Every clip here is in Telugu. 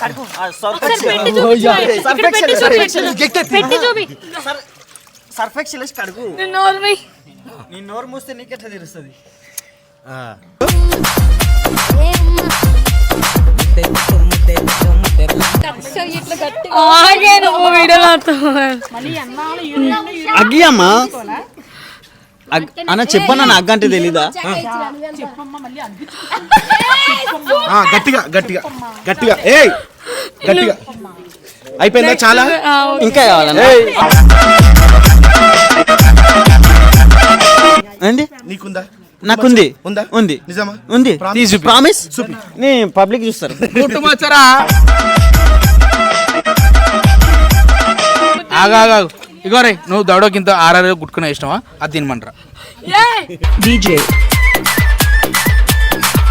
కడుగు ఆ, సర్ఫ్ ఒకసారి ఎక్సెల్. పెట్టి చూపించు. ఇక్కడ పెట్టి చూపించు. పెట్టి చూపి. సర్- సర్ఫ్ ఎక్సెల్ వేసి నోర్మి నీ నోరు మూస్తే నీకెట్లా తెలుస్తుంది? అగ్గి అమ్మా. అన్న చెప్పన్నా నా అగ్గ అంటే తెలీదా? గట్టిగా గట్టిగా గట్టిగా. ఏయ్ గట్టిగా. అయిపోయిందా చాలా? ఇంకా కావాలన్నా? ఏంటి? నీకుందా? నాకుంది. ఉందా? ఉంది. నిజమా? ఉంది? ప్రామిస్. నీ పబ్లిక్ చూస్తారు. కుటుంబచరా ఆగా. ఇగో రే నువ్వు దవడకింత ఆర్ఆర్ గుట్టుకునే ఇష్టమా? అది తినమంటారా. DJ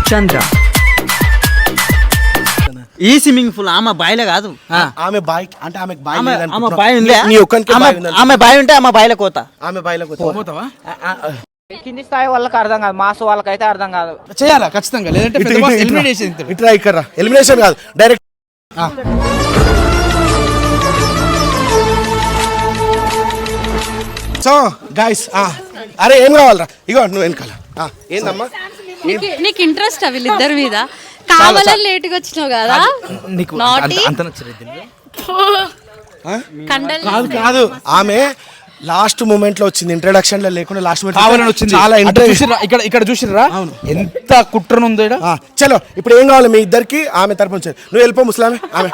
Chandra ఈ స్విమ్మింగ్ పూల్ ఆమె బాయిలే కాదు. ఆమె బాయ్ అంటే ఆమె బాయ్ ఆమె ఆమె. బాయ్ ఉందా? నీ ఒక్కనికే ఆమె- బాయ్ ఉందనుకో. ఆమె బాయ్ ఉంటే ఆమె బాయిల కోత ఆమె బాయ్లోకి? పోతావా. కింది స్థాయి వాళ్ళకి అర్థం కాదు మాస్ వాళ్ళకైతే అర్థం కాదు. చేయాలా? ఖచ్చితంగా. లేదంటే ఇటు, పెద్ద ఇటు, బాస్ ఇటు రా. ఎలిమినేట్ చేసి తింటాడు. ఇటురా ఇక్కడ. ఎలిమినేషన్ కాదు. డైరెక్ట్ సో గాయస్ అరే ఏం కావాలరా? ఇగో నువ్వు వెనకాల ఆ, ఏందమ్మా? నీకు నీకు ఇంట్రెస్ట్ వీళ్ళిద్దరి మీద? కావాలని లేటుగా వచ్చినావు కదా? నీకు. అంత- కాదు కాదు. ఆమె లాస్ట్ మూమెంట్లో వచ్చింది ఇంట్రడక్షన్లో లేకుండా లాస్ట్ మూమెంట్ కావాలని వచ్చింది. చాలా ఇంట్రెస్ట్? ఇక్కడ ఇక్కడ చూసిర్రా? ఎంత కుట్రనుందో ఈడ? చలో ఇప్పుడు ఏం కావాలి మీ ఇద్దరికి? ఆమె తరపు నుంచి నువ్వు వెళ్ళిపో ముస్లామే. ఆమె.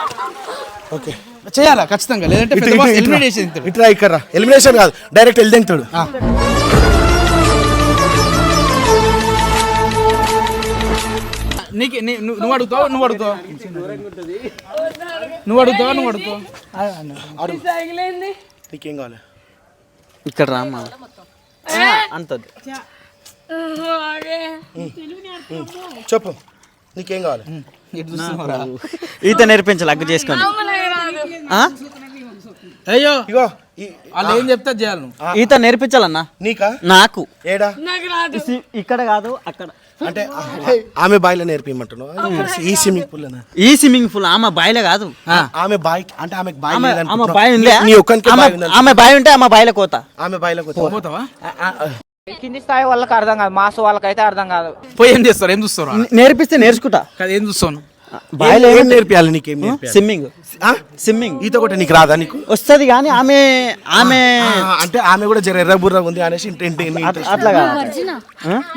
ఓకే. చేయాలా? ఖచ్చితంగా. లేదంటే పెద్ద బాస్ తింటాడు. ఇట్రా ఇక్కడ. ఎలిమినేషన్ కాదు. డైరెక్ట్ వెళ్ళింతాడు నీకు నీ- నువ్వు అడుగుతావు? నువ్వు అడుగుతావు? నువ్వు అడుగుతావా? నువ్వు అడుగుతావు? నీకేం కావాలి? ఇక్కడ రామ్మా అంతది. చెప్పు. నీకేం కావాలి? ఈత నేర్పించాలి అగ్గు చేసుకొని ఆ? అయ్యో. ఇగో వాళ్ళు ఏం చెప్తే చేయాలి నువ్వు. ఈత నేర్పించాలన్నా? నీకా? నాకు. ఏడా? ఇక్కడ కాదు అక్కడ. అంటే ఆమె బాయిలో నేర్పిమంటున్నావు ఈ స్విమ్మింగ్ పూల్ ఈ స్విమ్మింగ్ పూల్ ఆమె బాయిలే కాదు. ఆమె బాయ్ అంటే ఆమె బాయ్ ఆమె. బాయ్ ఉందా నీ ఆమె- బాయ్ ఉందనుకో. ఆమె బాయ్ ఉంటే ఆమె బాయిల కోత. ఆమె బాయిలోకి వచ్చావా? పోతావా. కింది స్థాయి వాళ్ళకి అర్థం కాదు మాస్ వాళ్ళకైతే అర్థం కాదు. పోయి ఏం చేస్తారు? ఏం చూస్తారు? నేర్పిస్తే నేర్చుకుంటా. కదా ఏం చూస్తాను బాయిలో ఏం నేర్పియాలి నీకేం స్విమ్మింగ్ ఆ? స్విమ్మింగ్ ఈత కూడా నీకు రాదా నీకు? వస్తుంది కానీ ఆమె ఆమె అంటే ఆమె కూడా జర ఎర్ర బుర్ర ఉంది అనేసి అట్లా-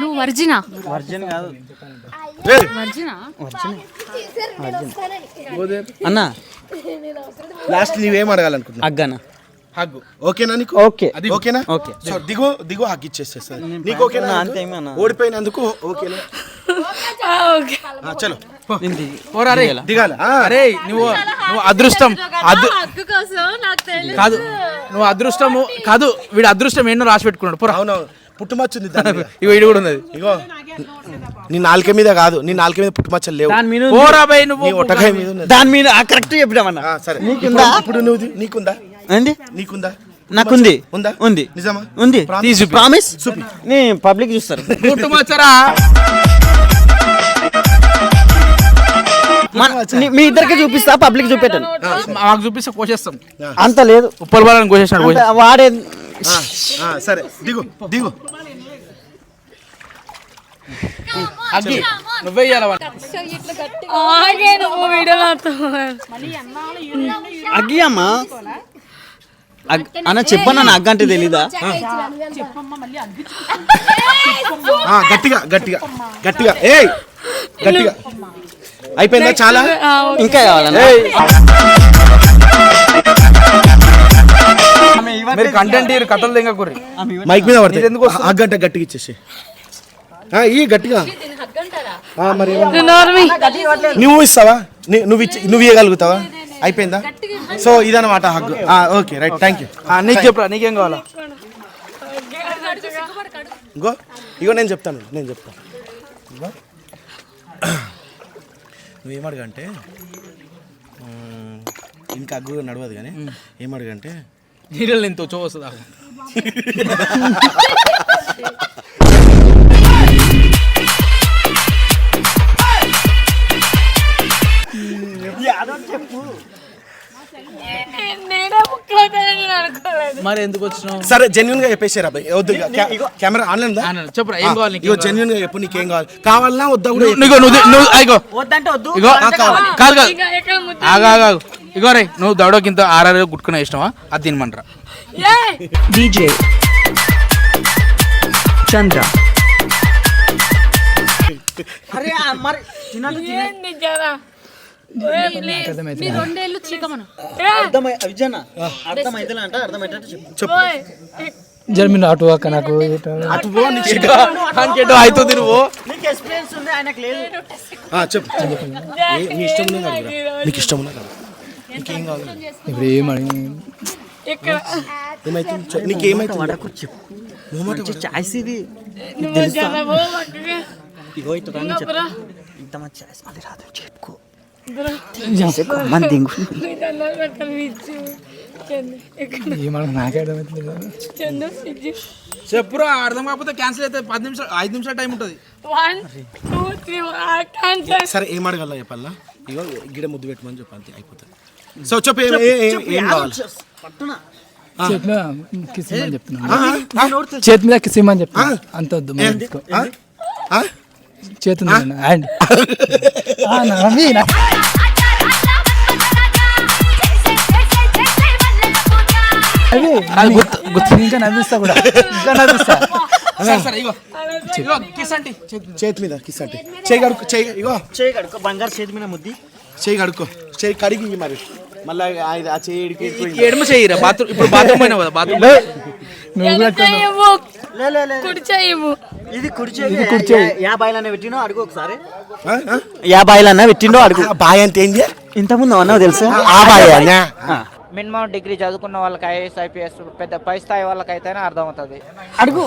నువ్వు వర్జినా. వర్జిన్. కాదు. ఏయ్, వర్జినా? అన్న. లాస్ట్ నీవేం అడగాలనుకుంటున్నావు? అగ్గన హగ్గు. ఓకేనా నీకు? ఓకే. ఓకేనా? ఓకే. సో దిగు దిగు హగ్ ఇచ్చేసేస్తుంది. నీకు ఓకేనా? అంతేమన్నా. ఓడిపోయినందుకు ఓకేనా? ఆ, చలో. దిగాల? అరే నువ్వు నువ్వు అదృష్టం. అదృ హక్కు కోసం నాకు తెలియదు కాదు నువ్వు అదృష్టము కాదు వీడు అదృష్టం ఏంటో రాసి పెట్టుకున్నాడు. పోరా. అవునవును. పుట్టుమచ్చుంది. ఇగో ఇడు కూడా ఉన్నది. ఇగో. నీ నాలుక మీద కాదు నీ నాలుక మీద పుట్టుమచ్చలు లేవు. దాని మీద పోరా బై నీ నువ్వు ఒట్టకాయ మీద దాని మీద కరెక్ట్ చెప్పినామన్న సరే. నీకుందా? ఇప్పుడు- నువ్వు నీకుందా? నీకుందా? నాకుంది. ఉందా? ఉంది. నిజమా? ఉంది? ప్రామిస్. నీ పబ్లిక్ చూస్తారు. కుటుంబచరా మీ ఇద్దరికి చూపిస్తా పబ్లిక్ చూపెట్టాను మాకు చూపిస్తే కోసేస్తాం. అంత లేదు. ఉప్పల్ బాలని కోసేసినాడు అంత వాడే సరే. దిగు దిగు. అగ్గి నువ్వే అగ్గి అమ్మా. అగ్- అన్న చెప్పన్నా నా అగ్గ అంటే తెలీదా ఆ, గట్టిగా గట్టిగా గట్టిగా. ఏయ్ గట్టిగా. అయిపోయిందా చాలా? ఇంకా కావాలన్నా? మీరు కంటెంట్ ఇయ్యరు, కథలు తెంగ కుర్రి మైక్ మీద పడతాయి ఎందుకు వస్తుంది? ఆ గంట గట్టిగా ఇచ్చేసి. ఆ, ఈ గట్టిగా. ఆ, మరి ఏమన్నా? నువ్వు ఇస్తావా? నీ- నువ్వు ఇచ్చి నువ్వు ఇవ్వగలుగుతావా అయిపోయిందా? సో ఇదన్నమాట hug okay right thank you నీకు చెప్పరా నీకేం కావాలా? ఇంకో. ఇగో నేను చెప్తాను నేను చెప్తాను. ఇగో నువ్వేమడగంటే ఇంకా అగ్గు నడవదు కానీ ఏమడగంటే నీళ్ళు ఎంతో చో వస్తుందా? నేనే ముక్కవుతానని అనుకోలేదు. మరి ఎందుకు వచ్చినావు? సరే జెన్యున్గా చెప్పేసారు అబ్బాయి. వద్దు కెమెరా ఆన్లైన్. చెప్పురా, ఏం కావాలి నీకు? ఇగో జెన్యున్గా చెప్పు నీకేం కావాలి? కావాలన్నా వద్దా కూడా నువ్వు నువ్వు నువ్వు ఇగో. వద్దంటే వద్దు. ఇగో. కాదు కాదు ఆగా ఆగా ఇగో రే నువ్వు దవడకింత ఆరారు గుట్టుకునే ఇష్టమా? అది తినమంటారా. ఏయ్! DJ Chandra. అరే మరి తినాలి మీ రెండేళ్ళు చీకమను. అర్థమై విజయన అర్థమైతే అంటే చెప్పు. జర్మన్ అక్క నాకు అటు పో నీకు చెప్పు. అంకేటో అవుతుంది నువ్వు. నీకు ఎక్స్పీరియన్స్ ఉంది ఆయనకు లేదు. ఆ, చెప్పు. ఏ- నీ ఇష్టం ఉన్నది అడుగురా. నీకు ఇష్టం ఉన్నది అడుగు. నీకేం కావాలి? ఇప్పుడు ఏమని ఇక్కడ ఏమైతుంది? చె- నీకేమైతుంది వడకు చెప్పు. మంచి చాయిస్ ఇది. నువ్వు జరా పో పక్కకి. ఇగో ఇటు రా, నేను ఇంకా చెప్తా. బ్రా. ఇంత మంచి చాయిస్ మళ్ళీ రాదు చెప్పుకో ఇచ్చు. చెప్పురా అర్థం కాకపోతే క్యాన్సిల్ అయితే పది నిమిషాలు ఐదు నిమిషాలు టైం ఉంటుంది వన్ టూ త్రీ సరే ఏం అడగాల చెప్పాలా? ఇగో గిడ ముద్దు పెట్టమని చెప్పు అంతే అయిపోతుంది సో చెప్పు ఏం- కావాలి? చేతి మీద కిస్ ఇమ్మని చెప్తున్నాను ఆ, ఆ, చేతి మీద కిస్ ఇమ్మని చెప్తున్నా అంత వద్దు? చేతి ఉంది ఇంకా నవ్విస్తా కూడా. ఇంకా నవ్విస్తా. సరే సరే ఇగో. ఇగో కిస్ అంటే చేతి మీద కిస్ అంటే చేయి కడుక్కో చేయి ఇగో. చేయి కడుక్కో బంగారు చేతి మీద ముద్ది. చేయి కడుక్కో. చేయి కడిగి మరి. మళ్ళీ ఆ- ఆ చేయి ఇడికి పోయింది. ఎడమ చేయరా బాత్రూమ్ ఇప్పుడు బాత్రూమ్ పోయినావు కదా బాత్రూమ్. నువ్వు కూడా ఎడమ చెయ్యవు లే లే లే. కుడి చెయ్యవు ఇది కుర్చీ యాభైలన్నా పెట్టినో అడుగు ఒకసారి? యాభైలన్నా పెట్టిండో అడుగు. బాయ్ అంటే ఏంది? ఇంతకుముందు అన్నావు తెలుసా? ఆ బాయ్ అన్నా. మినిమం డిగ్రీ చదువుకున్న వాళ్ళకి ఐఏఎస్ ఐపీఎస్ పెద్ద పై స్థాయి వాళ్ళకైతేనే అర్థమవుతుంది. అడుగు.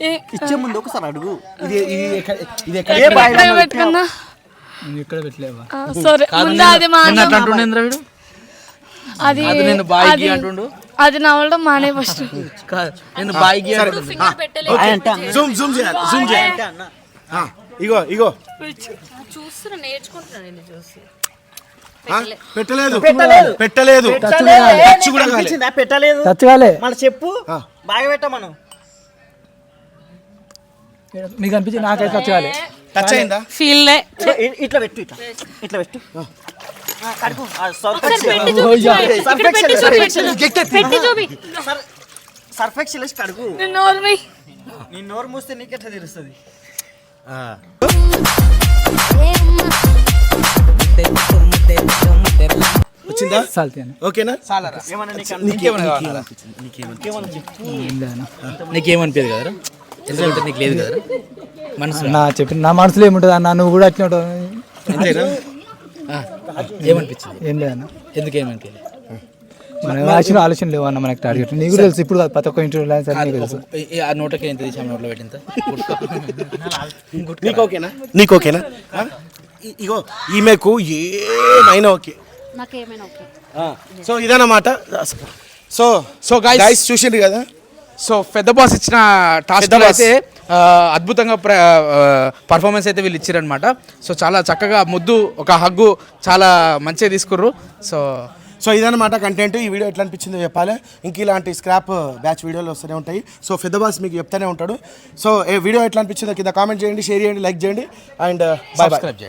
ఏ- ఇచ్చే ముందు ఒకసారి అడుగు. ఇది ఇది పెట్టుకున్నా ఇక్కడ పెట్టలేవా? సరే ముందు అది మా నిన్న అట్లా అంటుండే ఇంద్ర వీడు? అది అది నేను బాయ్కి అంటుండు. అది నవ్వడం మానే ఫస్ట్. నేను బాయ్కి. జూమ్ జూమ్ చేయాలి జూమ్ చేయాలి. ఇగో ఇగో. చూస్తున్నా నేర్చుకుంటున్నా నేను చూసి. పెట్టలేదు. పెట్టలేదు. టచ్ కూడా కాలే. అనిపించిందా? పెట్టలేదు. చచ్చగాలే మళ్ళీ చెప్పు. బాగా పెట్టమను మీకు అనిపించి నాకైతే చచ్చగాలే టచ్ అయిందా ఫీల్ ఇట్లా- పెట్టు ఇట్లా. ఇట్లా పెట్టు. పెట్టి పెట్టి. పెట్టి కడుగు. నీ నోరు మూస్తే నీకెట్లా తెలుస్తుంది? వచ్చిందా? ఓకేనా. నీకేమనిపించదు కదరా? ఎందుకంటే నీకు లేదు కదరా? మనసు నా చెప్పిన నా మనసులో ఏముంటుంది అన్న? నువ్వు కూడా వచ్చినట్టు ఏమనిపించింది? ఏం లేదన్న. ఎందుకు ఏమనిపించలేదు మన ఆలోచన ఆలోచన లేవు అన్న మనకి టార్గెట్ నీకు తెలుసు ఇప్పుడు కాదు ప్రతి ఒక్క ఇంటర్వ్యూ సార్ నీకు తెలుసు. ఆ నోటకి ఎంత తీసాము నోట్లో పెట్టింత నీకు ఓకేనా? నీకు ఓకేనా? ఇగో ఈమెకు ఏమైనా ఓకే. నాకేమైనా ఓకే. సో ఇదన్నమాట సో సో గైస్ చూసిండ్రు కదా? సో పెద్ద బాస్ ఇచ్చిన టాస్క్. అయితే అద్భుతంగా పర్ఫార్మెన్స్ అయితే వీళ్ళు ఇచ్చారనమాట సో చాలా చక్కగా ముద్దు ఒక హగ్గు చాలా మంచిగా తీసుకుర్రు. సో సో ఇదన్నమాట కంటెంట్ ఈ వీడియో ఎట్లా అనిపించిందో చెప్పాలి. ఇంక ఇలాంటి స్క్రాప్ బ్యాచ్ వీడియోలు వస్తూనే ఉంటాయి. సో పెద్ద మీకు చెప్తానే ఉంటాడు. సో ఏ వీడియో ఎట్లా అనిపించిందో కింద కామెంట్ చేయండి షేర్ చేయండి లైక్ చేయండి అండ్ బాయ్ బాయ్ సబ్స్క్రైబ్ చేయండి.